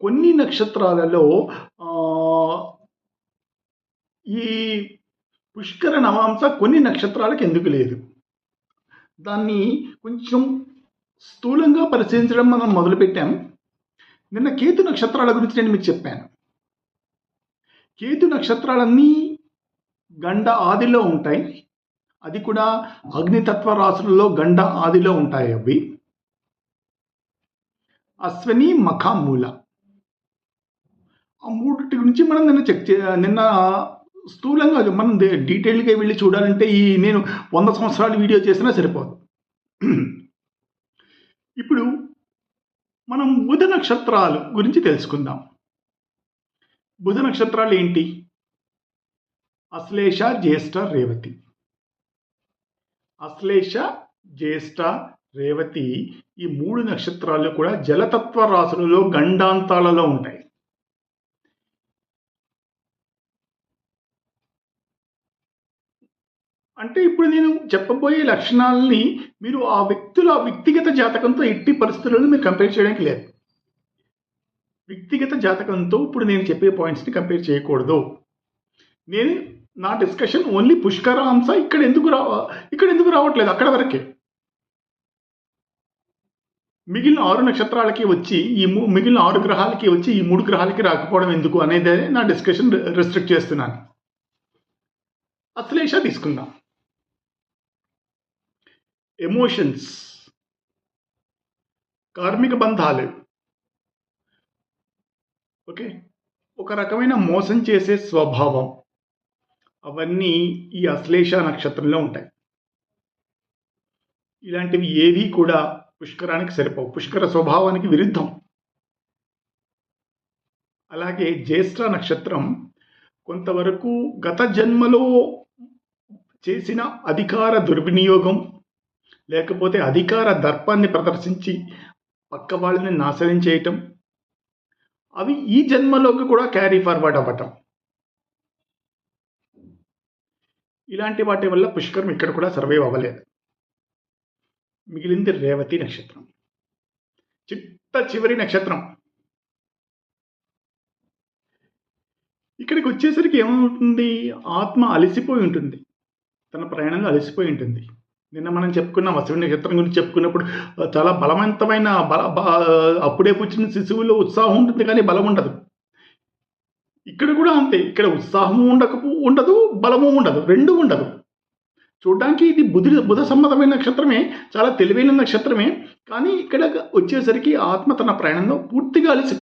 కొన్ని నక్షత్రాలలో ఈ పుష్కర నవాంశ కొన్ని నక్షత్రాలకు ఎందుకు లేదు? దాన్ని కొంచెం స్థూలంగా పరిశీలించడం మనం మొదలుపెట్టాం. నిన్న కేతు నక్షత్రాల గురించి నేను మీకు చెప్పాను. కేతు నక్షత్రాలన్నీ గండ ఆదిలో ఉంటాయి. అది కూడా అగ్నితత్వ రాశులలో గండ ఆదిలో ఉంటాయి అవి. అశ్వని మఖ మూల ఆ మూడింటి గురించి మనం నిన్న చెక్ చే నిన్న స్థూలంగా మనం డీటెయిల్గా వెళ్ళి చూడాలంటే ఈ నేను వంద సంవత్సరాలు వీడియో చేసినా సరిపోదు. ఇప్పుడు మనం బుధ నక్షత్రాలు గురించి తెలుసుకుందాం. బుధ నక్షత్రాలు ఏంటి? అశ్లేష జ్యేష్ఠ రేవతి. అశ్లేష జ్యేష్ఠ రేవతి ఈ మూడు నక్షత్రాలు కూడా జలతత్వ రాశులలో గండాంతాలలో ఉంటాయి. అంటే ఇప్పుడు నేను చెప్పబోయే లక్షణాలని మీరు ఆ వ్యక్తుల వ్యక్తిగత జాతకంతో ఎట్టి పరిస్థితులను మీరు కంపేర్ చేయడానికి లేదు. వ్యక్తిగత జాతకంతో ఇప్పుడు నేను చెప్పే పాయింట్స్ని కంపేర్ చేయకూడదు. నేను నా డిస్కషన్ ఓన్లీ పుష్కర అంశ ఇక్కడ ఎందుకు రా ఇక్కడ ఎందుకు రావట్లేదు? అక్కడ వరకే. మిగిలిన ఆరు నక్షత్రాలకి వచ్చి ఈ మిగిలిన ఆరు గ్రహాలకి వచ్చి ఈ మూడు గ్రహాలకి రాకపోవడం ఎందుకు అనేది నా డిస్కషన్ రెస్ట్రిక్ట్ చేస్తున్నాను. అశ్లేష తీసుకుందాం. ఎమోషన్స్ కార్మిక బంధాలు ఓకే ఒక రకమైన మోసం చేసే స్వభావం అవన్నీ ఈ అశ్లేష నక్షత్రంలో ఉంటాయి ఇలాంటివి ఏవి కూడా పుష్కరానికి సరిపోవు పుష్కర స్వభావానికి విరుద్ధం అలాగే జ్యేష్ఠ నక్షత్రం కొంతవరకు గత జన్మలో చేసిన అధికార దుర్వినియోగం లేకపోతే అధికార దర్పాన్ని ప్రదర్శించి పక్క వాళ్ళని నాశనం చేయటం. అవి ఈ జన్మలోకి కూడా క్యారీ ఫార్వర్డ్ అవ్వటం. ఇలాంటి వాటి వల్ల పుష్కరం ఇక్కడ కూడా సర్వైవ్ అవ్వలేదు. మిగిలింది రేవతి నక్షత్రం. చిట్ట చివరి నక్షత్రం. ఇక్కడికి వచ్చేసరికి ఏమవుతుంది? ఆత్మ అలసిపోయి ఉంటుంది. తన ప్రయాణంలో అలసిపోయి ఉంటుంది. నిన్న మనం చెప్పుకున్న అశ్విని నక్షత్రం గురించి చెప్పుకున్నప్పుడు చాలా బలవంతమైన బల అప్పుడే పుచ్చిన శిశువులో ఉత్సాహం ఉంటుంది కానీ బలం ఉండదు. ఇక్కడ కూడా అంతే ఇక్కడ ఉత్సాహము ఉండకపో ఉండదు బలము ఉండదు రెండు ఉండదు. చూడడానికి ఇది బుధి బుధ సంబంధమైన నక్షత్రమే చాలా తెలివైన నక్షత్రమే కానీ ఇక్కడ వచ్చేసరికి ఆత్మ తన ప్రయాణంలో పూర్తిగా అలసి